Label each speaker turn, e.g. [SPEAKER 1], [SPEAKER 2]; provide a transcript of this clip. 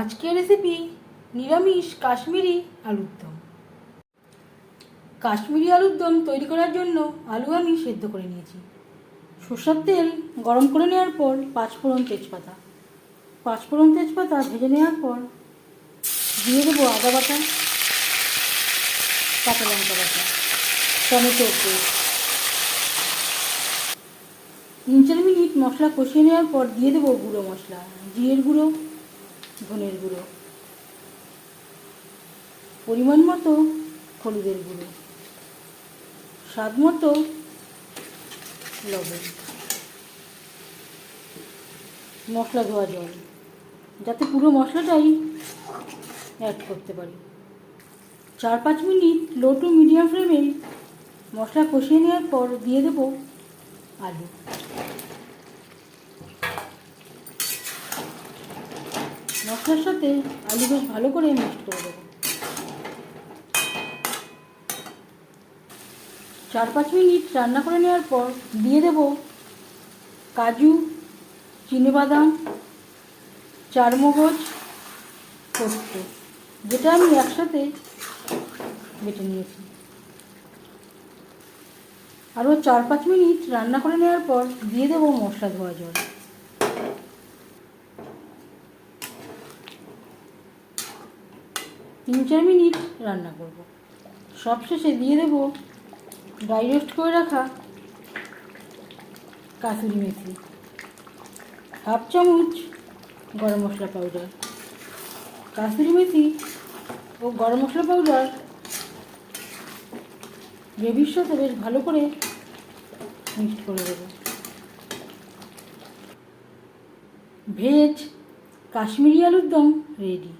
[SPEAKER 1] আজকের রেসিপি নিরামিষ কাশ্মীরি আলুর দম। কাশ্মীরি আলুর দম তৈরি করার জন্য আলু আমি সেদ্ধ করে নিয়েছি। সর্ষের তেল গরম করে নেওয়ার পর পাঁচফোড়ন তেজপাতা। পাঁচফোড়ন তেজপাতা ভেজে নেওয়ার পর দিয়ে দেবো আদা বাটা, কাঁচা লঙ্কা বাটা, টমেটো তিন চার মিনিট মশলা কষিয়ে নেওয়ার পর দিয়ে দেবো গুঁড়ো মশলা, জিরের গুঁড়ো ধনের গুঁড়ো। পরিমাণ মতো হলুদের গুঁড়ো। স্বাদ মতো লবণ। মশলা ধোয়া জল। যাতে পুরো মশলাটাই অ্যাড করতে পারি। চার পাঁচ মিনিট লো টু মিডিয়াম ফ্লেমে মশলা কষিয়ে নেওয়ার পর দিয়ে দেবো আলু। মশলার সাথে আলু বেশ ভালো করে মিক্সড করে দেবো। চার পাঁচ মিনিট রান্না করে নেওয়ার পর দিয়ে দেব কাজু, চিনেবাদাম, চারমগজ পোস্ত যেটা আমি একসাথে বেটে নিয়েছি। আরও চার পাঁচ মিনিট রান্না করে নেওয়ার পর দিয়ে দেবো মশলা ধোয়া জল। তিন চার মিনিট রান্না করব। সবশেষে দিয়ে দেবো ড্রাই রোস্ট করে রাখা কাসুরি মেথি। হাফ চামচ গরম মশলা পাউডার কাসুরি মেথি ও গরম মশলা পাউডার গ্রেভির সাথে বেশ ভালো করে মিক্সড করে দেবো। ভেজ কাশ্মীরি আলুর দম রেডি